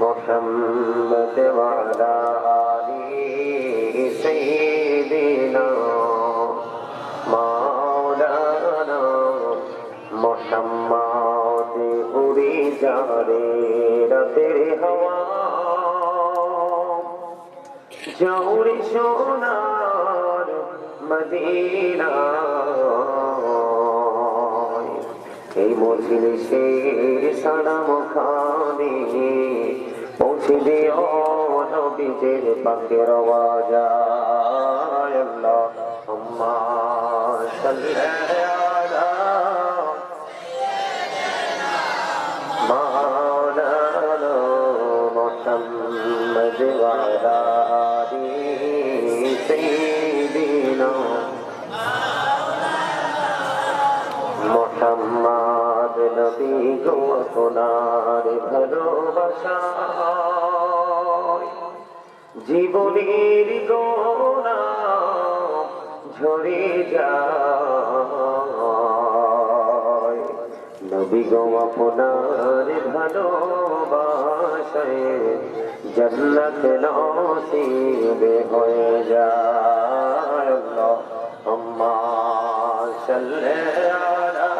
محمد وعلى آله سيدنا مولانا محمد پوری جارے تیرے ہوا جوڑی سونا Medina এই মজলিসে সারা মুখানে পৌঁছে দিও নবীজের পাকের আওয়াজ আল্লাহ আম্মা সাল্লাল্লাহু مولانا محمد وعلى آله سيدنا মোহাম্মদ নবী গো সোনার ভালোবাসায় জীবনের গোনা ঝরে যায়। নবী গো আপনার ভালোবাসায় জন্নত নসিবে হয়ে যায়। আল্লাহুম্মা সাল্লি আলা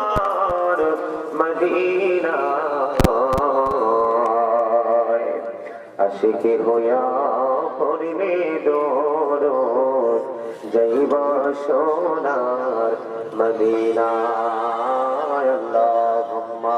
আশিকে হইয়া দোর যাইবা সোনার মদিনা আল্লাহুম্মা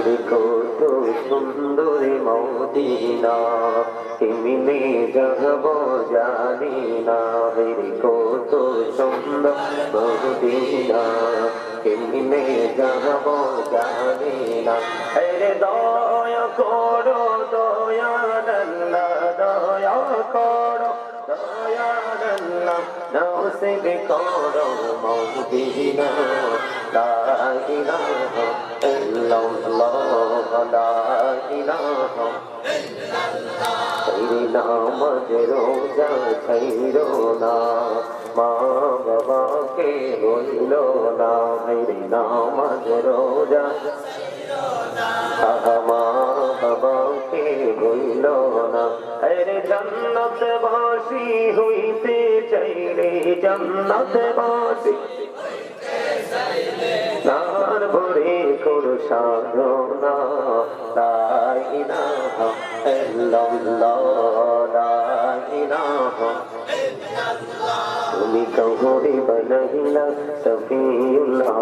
হইরে কত সুন্দরী মদিনা কেমিনে যাব জানি না হইরে কত সুন্দর মদিনা কেমিনে যাব জানি না হরে দয়া করো, দয়া দয়া করো, দয়া দল্লা নসিব করো মদিনা لا إله إلا الله, لا إله سيدنا مجروزا خيرنا মা বাবাকে বলিল না মেরে নাম রোজা মা বাবাকে বলিল না হরে জন্নত বাসি হইতে চাইলে জন্নত বাসি সাধনা লা ইলাহা ইল্লাল্লাহ লা ইলাহা তুমি কহরে বনহিলা সফিউল্লাহ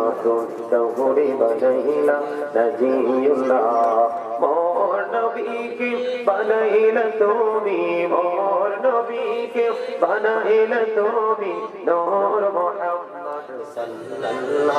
কহরে বনহিলা নজিউল্লাহ। মোর নবীকে বানাইলা তুমি, মোর নবীকে বানাইলা তুমি, নূর মুহাম্মদ সাল্লাল্লাহ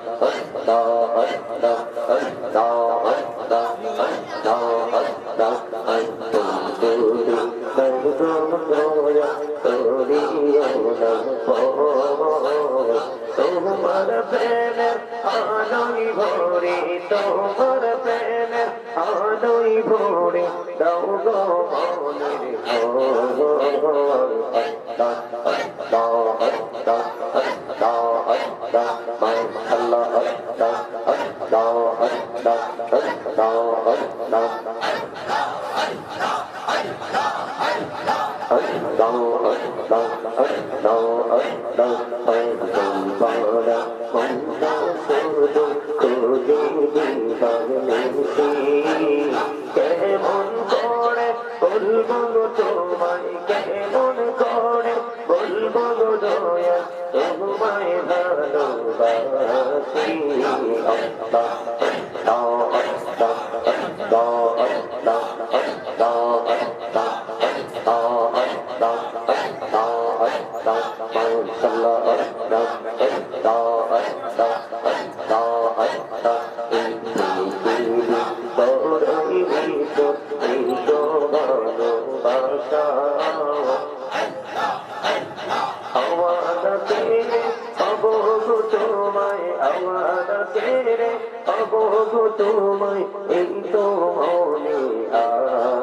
ভরে আল্লাহ আমার কেড়ে অবহ তোমায় এই মনে আর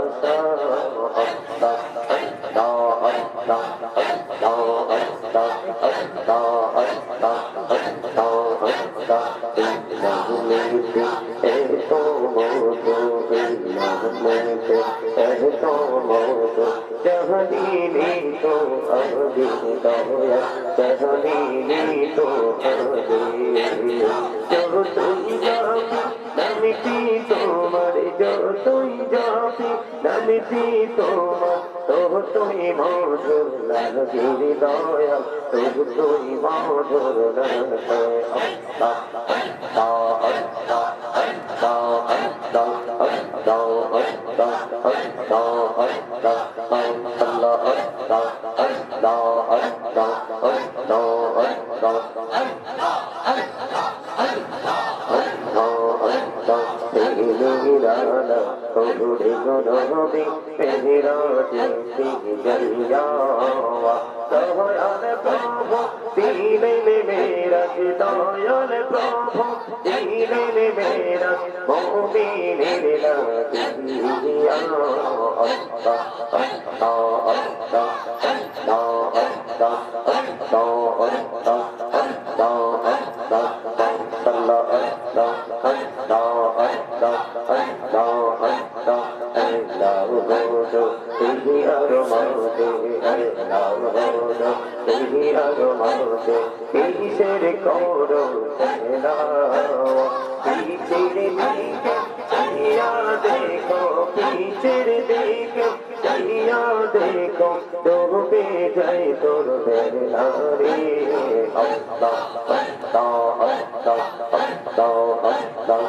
তো মৌত জহলিলি তো অবধি দয়া জহলিলি তো অবধি যতই জাতি নামিতি তোমার যতই জাতি নামিতি তোমার তোহতুই মধুর লাগি দয়া তোহতুই মধুর লাগি দয়া Oh, oh, oh, oh. Corona তুমি আগমনকে কিসের করোনা কিসের দিকে চাহিয়া দেখো কিসের দিকে চাহিয়া দেখো ডুবে যাই তোর বেলা রে হস্তা হস্তা হস্তা হস্তা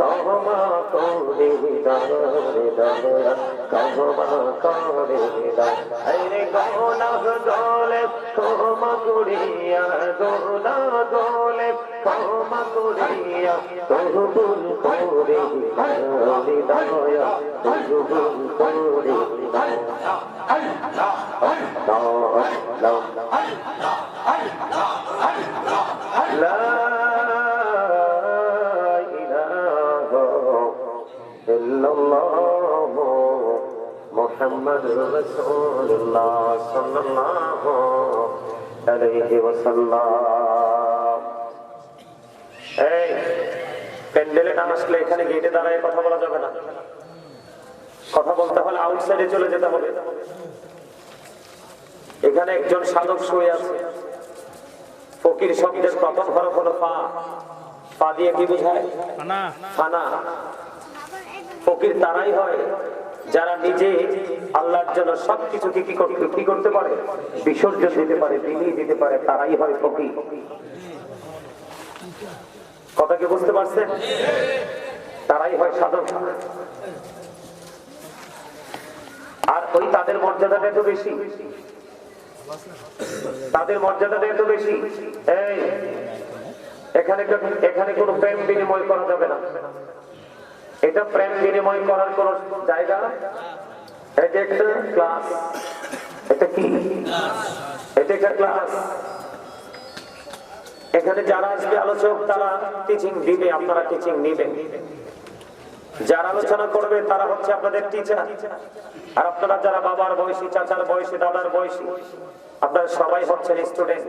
कहमा तो दे दर दर कहमा করে দাও। আরে গোলাপ দোলে ক্ষমা করিয়া দোলা দোলে ক্ষমা করিয়া তহবুল করে দালি দয়া তহবুল মুহাম্মদ রাসূলুল্লাহ সাল্লাল্লাহু আলাইহি ওয়াসাল্লাম এই প্যান্ডেলে না আসলে এখানে গেটে দাঁড়ায় কথা বলা যাবে না। কথা বলতে হলে আউটসাইডে চলে যেতে হবে। এখানে একজন সাধক শুয়ে আছে। ফকির শব্দের প্রথম হরফ হলো পা পা দিয়ে কি বোঝায়? না। ফানা ফকির তারাই হয়। যারা নিজে আল্লাহর জন্য সবকিছুকে কি করতে কি করতে পারে? বিসর্জন দিতে পারে, বিলিয়ে দিতে পারে, তারাই হয় ফকির। কথা কি বুঝতে পারছেন? তারাই হয় সাধক। আর ওই তাদের মর্যাদাটা এত বেশি। তাদের মর্যাদাটা এত বেশি। এখানে এখানে কোনো প্রেম বিনিময় করা যাবে না। এটা প্রেম বিনিময় করার কোন জায়গা এটা একটা ক্লাস। এটা কি? এটা একটা ক্লাস। এখানে যারা আসবে আলোচক, তারা টিচিং দিবে, আপনারা টিচিং নিবেন। যারা আলোচনা করবে, তারা হচ্ছে আপনাদের টিচার আর আপনারা যারা বাবার বয়সী, চাচার বয়সী, দাদার বয়সী, আপনারা সবাই হচ্ছেন স্টুডেন্ট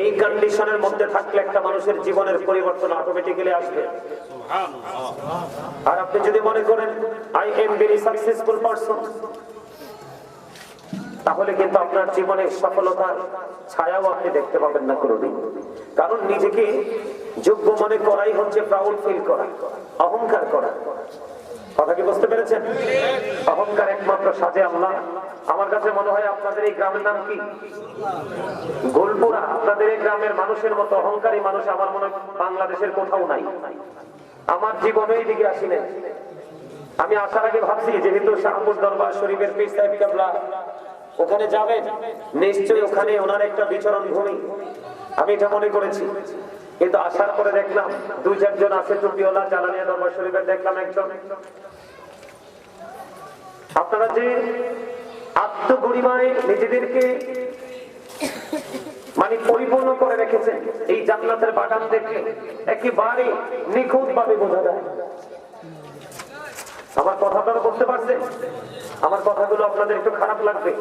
এই কন্ডিশনের মধ্যে থাকলে একটা মানুষের জীবনের পরিবর্তন অটোমেটিক্যালি আসবে। আর আপনি যদি মনে করেন I am very successful person তাহলে কিন্তু আপনার জীবনে সফলতার ছায়াও আপনি দেখতে পাবেন না কোনোদিন। কারণ নিজেকে যোগ্য মনে করাই হচ্ছে প্রাউড ফিল করা, অহংকার করা। কথা কি বুঝতে পেরেছেন? অহংকার একমাত্র সাজে আল্লাহ। আমার কাছে মনে হয় আপনাদের এই গ্রামের নাম কি? গোলপুরা। আপনাদের এই গ্রামের মানুষের মতো অহংকারী মানুষ আমার মনে বাংলাদেশের কোথাও নাই। আমার জীবনে এই দিকে আসি নাই। আমি আসার আগে ভাবছি, যেহেতু শাহপুর দরবার শরীফের পীর সাহেব কাবলা ওখানে যাবেন, নিশ্চয়ই ওখানে ওনার একটা বিচরণ ভূমি আমি এটা মনে করেছি। কিন্তু আসার পরে দেখলাম দুই চারজন আছে টুপিওয়ালা জালানিয়া দরবার শরীফের দেখলাম একজন। আপনারা যে আত্মগরিমায় নিজেদেরকে মানে পরিপূর্ণ করে রেখেছে এই জান্নাতের বাগান দেখে একেবারে নিখুঁত ভাবে বোঝা যায়। আমার কথা আপনারা বুঝতে পারছেন? আমার কথাগুলো আপনাদের একটু খারাপ লাগবে।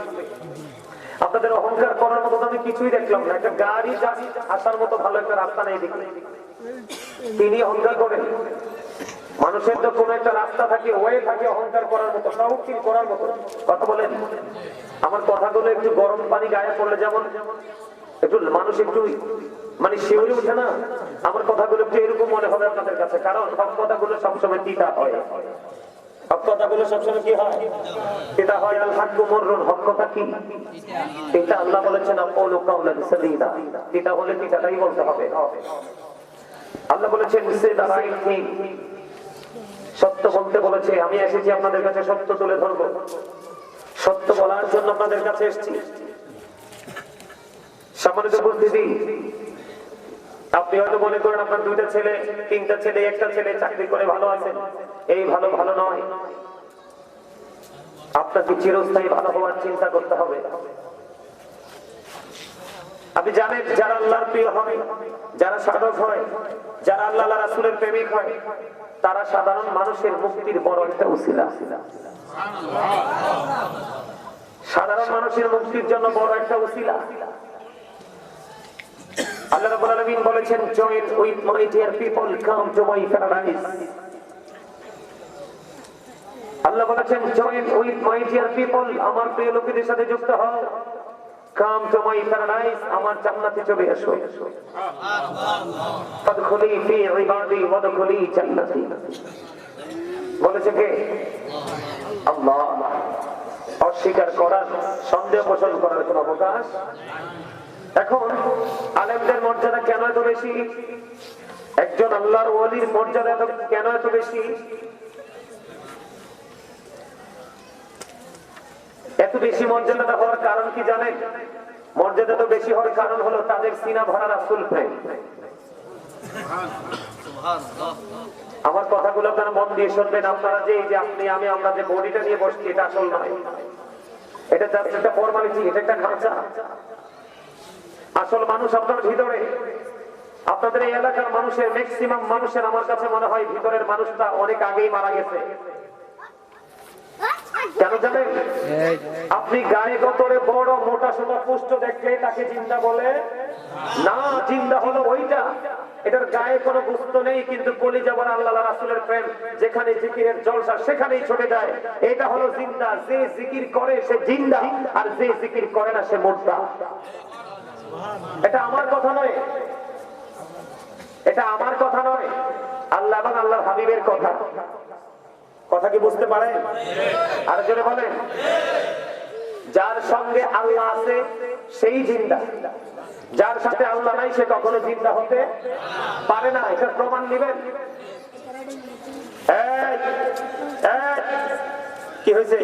আপনাদের অহংকার করার মতো আমি কিছুই দেখলাম না। একটা গাড়ি আসার মতো ভালো একটা রাস্তা নেই দেখি। তিনি অহংকার করেন। মানুষের তো কোন একটা রাস্তা থাকে, ওয়ে থাকে অহংকার করার মতো সাহসীল করার মতো। কথা বলেন। আমার কথাগুলো একটু গরম পানি গায়ে পড়লে যেমন একটু মানুষ একটু মানে শিউরে উঠে না, আমার কথাগুলো একটু এরকম মনে হবে আপনাদের কাছে, কারণ সব কথাগুলো সবসময় তিতা হয়। আল্লাহ সত্য বলতে বলেছে। আমি এসেছি আপনাদের কাছে সত্য তুলে ধরবো। সত্য বলার জন্য আপনাদের কাছে এসেছি। সম্মানিত উপস্থিতি আপনি হয়তো মনে করেন আপনার দুইটা ছেলে, তিনটা ছেলে, একটা ছেলে চাকরি করে ভালো আছেন। এই ভালো ভালো নয়। আপনাকে চিরস্থায়ী ভালো হওয়ার চিন্তা করতে হবে। আপনি জানেন, যারা আল্লাহর প্রিয় হয় যারা সাধক হয়, যারা আল্লাহ রাসুলের প্রেমিক হয়, তারা সাধারণ মানুষের মুক্তির বড় একটা উসিলা। সাধারণ মানুষের মুক্তির জন্য বড় একটা উসিলা। আল্লাহ রাব্বুল আলামিন বলেছেন join with my dear people come to my paradise আল্লাহ বলেছেন join with my dear people আমার প্রিয় লোকেদের সাথে যুক্ত হও। কাম টু মাই প্যারাডাইস আমার জান্নাতে চলে এসো। ফাদখুলি ফি ইবাদি, ওয়াদখুলি জান্নাতি। বলেছে কে? আল্লাহ। অস্বীকার করার, সন্দেহ পোষণ করার কোন অবকাশ এখন আলেমদের মর্যাদা কেন এত বেশি? একজন আল্লাহর ওলির মর্যাদা এত কেন এত বেশি? এত বেশি মর্যাদাটা হওয়ার কারণ কি জানেন? মর্যাদা তো বেশি হওয়ার কারণ হলো তাদের সিনা ভরা রাসুল প্রেম। আমার কথাগুলো আপনারা মন দিয়ে শুনবেন, আপনারা যে যে আপনি, আমি, আমরা যে বডিটা নিয়ে বসছি, এটা আসল নয়। এটা একটা ফর্মালিটি এটা একটা খাঁচা আসল মানুষ আপনার ভিতরে। আপনাদের এই এলাকার মানুষের ম্যাক্সিমাম মানুষের আমার কাছে মনে হয় ভিতরের মানুষটা অনেক আগেই মারা গেছে। কেন জানেন? আপনি গায়ে গতরে বড় মোটা সোটা পুষ্ট দেখলে তাকে চিন্তা বলে না চিন্তা হলো ওইটা। এটার গায়ে কোনো গুস্ত নেই কিন্তু কলি যাবার আল্লাহ রাসুলের প্রেম যেখানে জিকিরের জলসা সেখানেই ছুটে যায়। এটা হলো জিন্দা। যে জিকির করে সে জিন্দা আর যে জিকির করে না সে মোদ্দা এটা আমার কথা নয়। এটা আমার কথা নয়। আল্লাহ এবং আল্লাহর হাবিবের কথা। কথা কি বুঝতে পারেন আর জোরে বলেন। যার সঙ্গে আল্লাহ আছে, সেই জিন্দা। যার সাথে আল্লাহ নাই, সে কখনো জিন্দা হতে পারে না। এটা প্রমাণ নেবেন। কি হয়েছে?